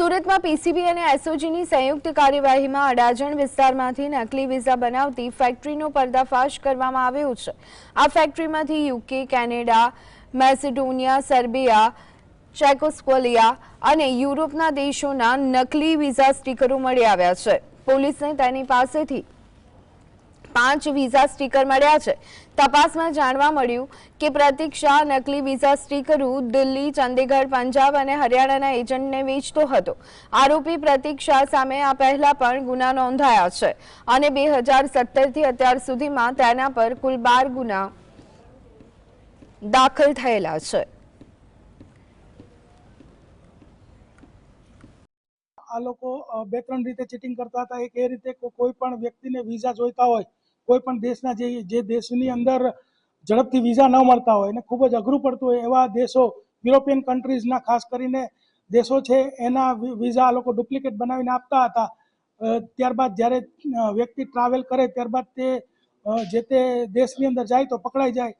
સુરતમાં પીસીબી અને એસઓજીની સંયુક્ત કાર્યવાહીમાં અડાજણ વિસ્તારમાંથી નકલી વિઝા બનાવતી ફેક્ટરીનો પર્દાફાશ કરવામાં આવ્યો છે. આ ફેક્ટરીમાંથી યુકે, કેનેડા, મેસેડોનિયા, સર્બિયા ચેકોસ્કોલિયા અને યુરોપના દેશોના નકલી વિઝા સ્ટીકરો મળી આવ્યા છે. પોલીસને તેની પાસેથી પાંચ વિઝા સ્ટીકર મળ્યા છે. તપાસમાં જાણવા મળ્યું કે પ્રતિક શાહ નકલી વિઝા સ્ટીકરો દિલ્હી, ચંદીગઢ, પંજાબ અને હરિયાણાના એજન્ટને વેચતો હતો. આરોપી પ્રતિક શાહ સામે આ પહેલા પણ ગુના નોંધાયા છે અને બે હજાર સત્તરથી અત્યાર સુધીમાં તેના પર કુલ બાર ગુના દાખલ થયેલા છે. આ લોકો બે ત્રણ રીતે ચીટિંગ કરતા હતા. એક એ રીતે કોઈ પણ વ્યક્તિને વિઝા જોઈતા હોય કોઈ પણ દેશના જે જે દેશની અંદર ઝડપથી વિઝા ન મળતા હોય અને ખૂબ જ અઘરું પડતું હોય એવા દેશો, યુરોપિયન કન્ટ્રીઝના ખાસ કરીને દેશો છે, એના વિઝા આ લોકો ડુપ્લિકેટ બનાવીને આપતા હતા. ત્યારબાદ જ્યારે વ્યક્તિ ટ્રાવેલ કરે ત્યારબાદ તે જે તે દેશની અંદર જાય તો પકડાઈ જાય.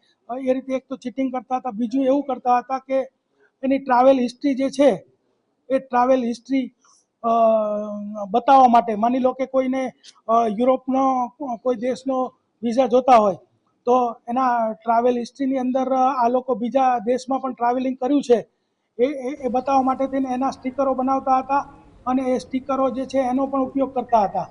એ રીતે એક તો ચીટિંગ કરતા હતા, બીજું એવું કરતા હતા કે એની ટ્રાવેલ હિસ્ટ્રી જે છે, એ ટ્રાવેલ હિસ્ટ્રી બતાવવા માટે. માની લો કે કોઈને યુરોપનો કોઈ દેશનો વિઝા જોતા હોય, તો એના ટ્રાવેલ હિસ્ટ્રીની અંદર આ લોકો બીજા દેશમાં પણ ટ્રાવેલિંગ કર્યું છે. એ એ બતાવવા માટે થઈને એના સ્ટીકરો બનાવતા હતા અને એ સ્ટીકરો જે છે એનો પણ ઉપયોગ કરતા હતા.